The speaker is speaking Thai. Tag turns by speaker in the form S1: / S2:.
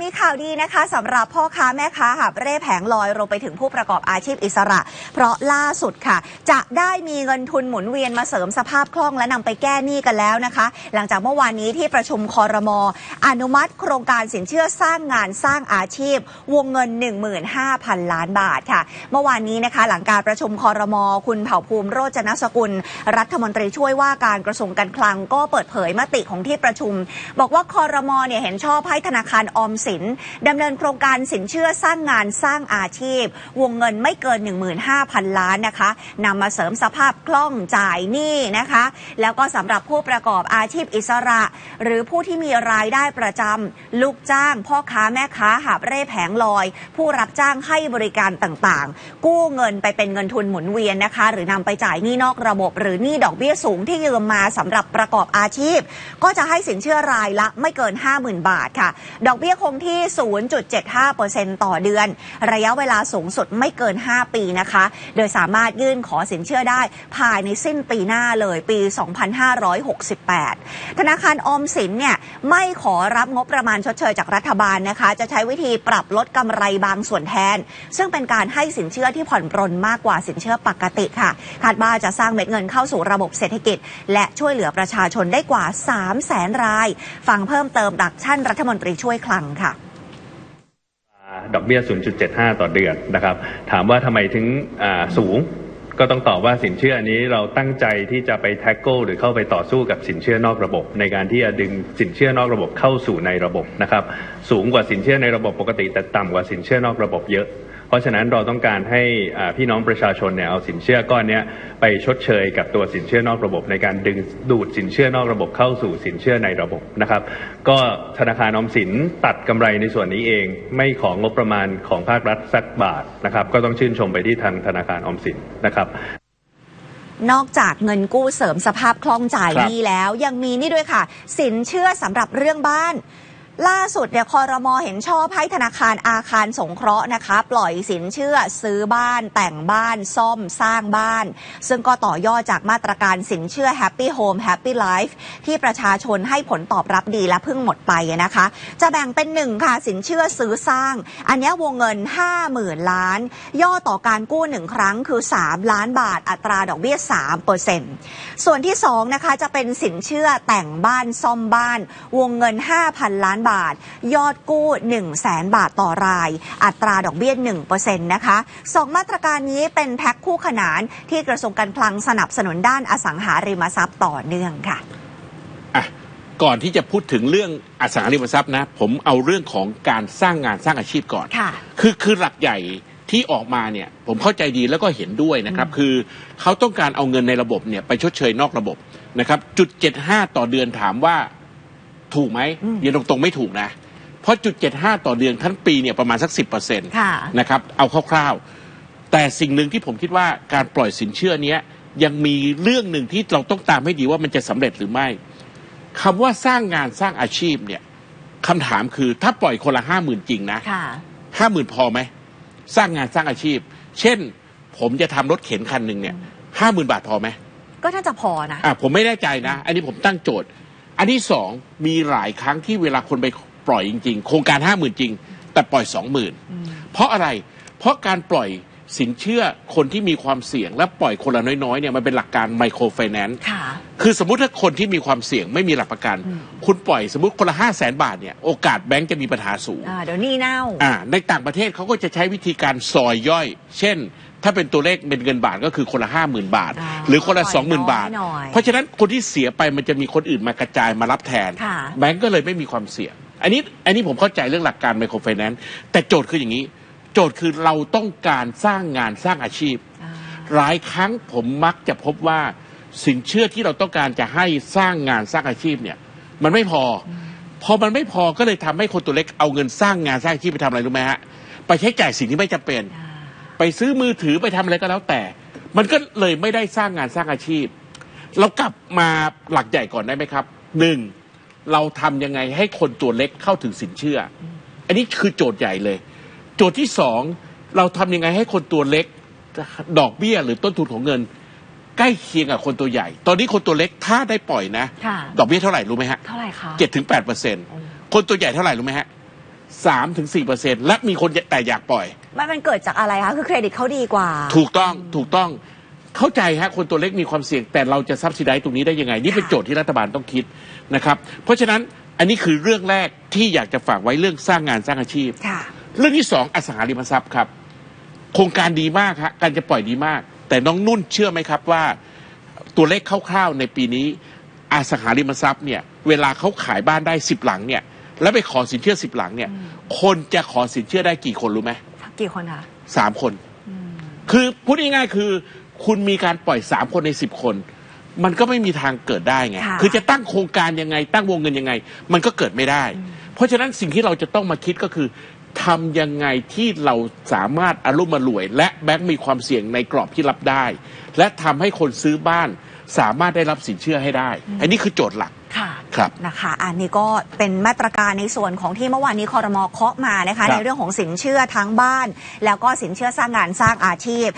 S1: มีข่าวดีนะคะสำหรับพ่อค้าแม่ค้าหาบเร่แผงลอยรวมไปถึงผู้ประกอบอาชีพอิสระ เพราะล่าสุดค่ะ จะได้มีเงินทุนหมุนเวียนมาเสริมสภาพคล่องและนำไปแก้หนี้กันแล้วนะคะ หลังจากเมื่อวานนี้ที่ประชุมคอรมออนุมัติโครงการสินเชื่อสร้างงานสร้างอาชีพ วงเงิน 15,000 ล้านบาทค่ะ เมื่อวานนี้นะคะ หลังการประชุมคอรมอคุณเผ่าภูมิโรจนสกุล รัฐมนตรีช่วยว่าการกระทรวงการคลังก็เปิดเผยมติของที่ประชุม บอกว่าคอรมอเนี่ยเห็นชอบให้ธนาคารออมสินดำเนินโครงการสินเชื่อสร้างงานสร้างอาชีพ วงเงินไม่เกิน 15,000 ล้านนะคะนำมาเสริมสภาพคล่องจ่ายหนี้นะคะ แล้วก็สำหรับผู้ประกอบอาชีพอิสระ หรือผู้ที่มีรายได้ประจำลูกจ้าง พ่อค้าแม่ค้าหาบเร่แผงลอย ผู้รับจ้างให้บริการต่างๆ กู้เงินไปเป็นเงินทุนหมุนเวียนนะคะ หรือนำไปจ่ายหนี้นอกระบบ หรือหนี้ดอกเบี้ยสูงที่ยืมมาสำหรับประกอบอาชีพ ก็จะให้สินเชื่อรายละไม่เกิน 50,000 บาทค่ะ ดอกเบี้ยคงที่ 0.75%ต่อเดือน ระยะเวลาสูงสุดไม่เกิน 5 ปีนะคะ โดยสามารถยื่นขอสินเชื่อได้ภายในสิ้นปีหน้าเลยปี 2568 ธนาคารออมสินเนี่ยไม่ขอรับงบประมาณชดเชยจากรัฐบาลนะคะ จะใช้วิธีปรับลดกำไรบางส่วนแทน ซึ่งเป็นการให้สินเชื่อที่ผ่อนปรนมากกว่าสินเชื่อปกติค่ะคาดว่าจะสร้างเม็ดเงินเข้าสู่ระบบเศรษฐกิจ และช่วยเหลือประชาชนได้กว่า 3 0 0แสนราย ฟังเพิ่มเติมดักชั่นรัฐมนตรีช่วยคลังค่ะ
S2: ดอกเบี้ย 0.75 ต่อเดือนนะครับ ถามว่าทำไมถึงสูงก็ต้องตอบว่าสินเชื่ออันนี้เราตั้งใจที่จะไปแท็กโกหรือเข้าไปต่อสู้กับสินเชื่อนอกระบบ ในการที่จะดึงสินเชื่อนอกระบบเข้าสู่ในระบบนะครับ สูงกว่าสินเชื่อในระบบปกติ แต่ต่ำกว่าสินเชื่อนอกระบบเยอะ เพราะฉะนั้นเราต้องการให้พี่น้องประชาชนเนี่ยเอาสินเชื่อก้อนนี้ไปชดเชยกับตัวสินเชื่อนอกระบบ ในการดึงดูดสินเชื่อนอกระบบเข้าสู่สินเชื่อในระบบนะครับ ก็ธนาคารออมสินตัดกำไรในส่วนนี้เอง ไม่ของงบประมาณของภาครัฐสักบาทนะครับ ก็ต้องชื่นชมไปที่ทางธนาคารออมสินนะครับ
S1: นอกจากเงินกู้เสริมสภาพคล่องจ่ายนี้แล้ว ยังมีนี่ด้วยค่ะ สินเชื่อสำหรับเรื่องบ้าน ล่าสุดเนี่ยคอรมอเห็นชอบให้ธนาคารอาคารสงเคราะห์นะคะ ปล่อยสินเชื่อซื้อบ้าน แต่งบ้านซ่อมสร้างบ้าน ซึ่งก็ต่อยอดจากมาตรการสินเชื่อ Happy Home Happy Life ที่ประชาชนให้ผลตอบรับดีและเพิ่งหมดไปนะคะ จะแบ่งเป็นหนึ่งค่ะสินเชื่อซื้อสร้าง อันนี้วงเงิน 50,000 ล้าน ย่อต่อการกู้หนึ่งครั้งคือ 3 ล้านบาทอัตราดอกเบี้ย3เปอร์เซ็นต์ส่วนที่2นะคะจะเป็นสินเชื่อแต่งบ้านซ่อมบ้าน วงเงิน 5,000 ล้านบาทบาท ยอดกู้ 1 0 0 0 0แสนบาทต่อราย อัตราดอกเบี้ย1%นะคะสองมาตรการนี้เป็นแพ็คคู่ขนานที่กระทรวงการคลังสนับสนุนด้านอสังหาริมทรัพย์ต่อเนื่องค่ะ
S3: อะก่อนที่จะพูดถึงเรื่องอสังหาริมทรัพย์นะ ผมเอาเรื่องของการสร้างงานสร้างอาชีพก่อน
S1: ค่ะ
S3: คือคือหลักใหญ่ที่ออกมาเนี่ยผมเข้าใจดีแล้วก็เห็นด้วยนะครับ คือเขาต้องการเอาเงินในระบบเนี่ยไปชดเชยนอกระบบนะครับจุดเจ็ดห้าต่อเดือนถามว่า ถูกไหม
S1: อืม
S3: เรียนตรงๆไม่ถูกนะ เพราะจุดเจ็ดห้าต่อเดือนทั้งปีเนี่ยประมาณสักสิบเปอร์เซ็นต์
S1: ค่ะ
S3: นะครับ เอาคร่าวๆ แต่สิ่งหนึ่งที่ผมคิดว่าการปล่อยสินเชื่อเนี้ยยังมีเรื่องหนึ่งที่เราต้องตามให้ดีว่ามันจะสำเร็จหรือไม่คำว่าสร้างงานสร้างอาชีพเนี่ยคำถามคือถ้าปล่อยคนละห้าหมื่นจริงนะ
S1: ค่ะ
S3: ห้าหมื่นพอไหมสร้างงานสร้างอาชีพ เช่น ผมจะทำรถเข็นคันหนึ่งเนี่ยห้าหมื่นบาทพอไหม
S1: ก็น่าจะพอนะ
S3: อะผมไม่แน่ใจนะ อันนี้ผมตั้งโจทย์ อันที่สองมีหลายครั้งที่เวลาคนไปปล่อยจริง ๆ โครงการห้าหมื่นจริง แต่ปล่อยสองหมื่นเพราะอะไร เพราะการปล่อย สินเชื่อคนที่มีความเสี่ยงและปล่อยคนละน้อยๆเนี่ยมันเป็นหลักการไมโครไฟแนนซ์
S1: ค่ะ
S3: คือสมมุติถ้าคนที่มีความเสี่ยงไม่มีหลักประกัน คุณปล่อยสมมติคนละห้าแสนบาทเนี่ยโอกาสแบงก์จะมีปัญหาสูง
S1: อ่าเดี๋ยวหนี่เน่า
S3: อ่าในต่างประเทศเขาก็จะใช้วิธีการซอยย่อย เช่น ถ้าเป็นตัวเลขเป็นเงินบาทก็คือคนละห้าหมื่นบาท
S1: อ่า
S3: หรือคนละ
S1: ปล่
S3: ส
S1: อ
S3: อยงหมื่นบาท
S1: น้อยๆ
S3: เพราะฉะนั้นคนที่เสียไปมันจะมีคนอื่นมากระจายมารับแทน
S1: ค่ะ
S3: แบงก์ก็เลยไม่มีความเสี่ยง อันนี้อันนี้ผมเข้าใจเรื่องหลักการไมโครไฟแนนซ์แต่โจทย์คืออย่างนี้ โจทย์คือเราต้องการสร้างงานสร้างอาชีพ
S1: อ่า
S3: หลายครั้งผมมักจะพบว่าสินเชื่อที่เราต้องการจะให้สร้างงานสร้างอาชีพเนี่ย มันไม่พออพอมันไม่พอก็เลยทำให้คนตัวเล็กเอาเงินสร้างงานสร้างอาชีพไปทำอะไรรู้ไหมฮะไปใช้จ่ายสิ่งที่ไม่จำเป็น
S1: อ่า
S3: ไปซื้อมือถือไปทำอะไรก็แล้วแต่ มันก็เลยไม่ได้สร้างงานสร้างอาชีพ เรากลับมาหลักใหญ่ก่อนได้ไหมครับหนึ่งเราทำยังไงให้คนตัวเล็กเข้าถึงสินเชื่อ อันนี้คือโจทย์ใหญ่เลย โจทย์ที่สองเราทำยังไงให้คนตัวเล็กดอกเบี้ยหรือต้นทุนของเงิน ใกล้เคียงกับคนตัวใหญ่ ตอนนี้คนตัวเล็กถ้าได้ปล่อยนะ
S1: ค่ะ
S3: ดอกเบี้ยเท่าไหร่รู้ไหมฮะ
S1: เท่าไหร่คะ
S3: เจ็ดถึงแปดเปอร์เซ็นต์คนตัวใหญ่เท่าไหร่รู้ไหมฮะ3-4%และมีคนแต่อยากปล่อย
S1: มันมันเกิดจากอะไรคะคือเครดิตเขาดีกว่า
S3: ถูกต้องถูกต้องเข้าใจฮะคนตัวเล็กมีความเสี่ยง แต่เราจะซับซิได้ตรงนี้ได้ยังไง นี่เป็นโจทย์ที่รัฐบาลต้องคิดนะครับ เพราะฉะนั้นอันนี้คือเรื่องแรกที่อยากจะฝากไว้เรื่องสร้างงานสร้างอาชีพ
S1: ค่ะ
S3: เรื่องที่สองอสังหาริมทรัพย์ครับ โครงการดีมากฮะการจะปล่อยดีมาก แต่น้องนุ่นเชื่อไหมครับว่าตัวเลขคร่าวๆในปีนี้อสังหาริมทรัพย์เนี่ยเวลาเขาขายบ้านได้สิบหลังเนี่ยแล้วไปขอสินเชื่อสิบหลังเนี่ย คนจะขอสินเชื่อได้กี่คนรู้ไหม
S1: กี่คนคะ
S3: สามคน คือพูดง่ายๆคือคุณมีการปล่อยสามคนในสิบคน มันก็ไม่มีทางเกิดได้ไง
S1: ค่ะ
S3: คือจะตั้งโครงการยังไง ตั้งวงเงินยังไง มันก็เกิดไม่ได้ เพราะฉะนั้นสิ่งที่เราจะต้องมาคิดก็คือ ทำยังไงที่เราสามารถอารมณ์มารวย และแบงก์มีความเสี่ยงในกรอบที่รับได้ และทำให้คนซื้อบ้านสามารถได้รับสินเชื่อให้ได้ อันนี้คือโจทย์หลัก
S1: ค่ะ
S3: ครับ
S1: นะคะอันนี้ก็เป็นมาตรการในส่วนของที่เมื่อวานนี้คอรมอเคาะมานะคะ
S3: ครับ
S1: ในเรื่องของสินเชื่อทั้งบ้าน แล้วก็สินเชื่อสร้างงานสร้างอาชีพ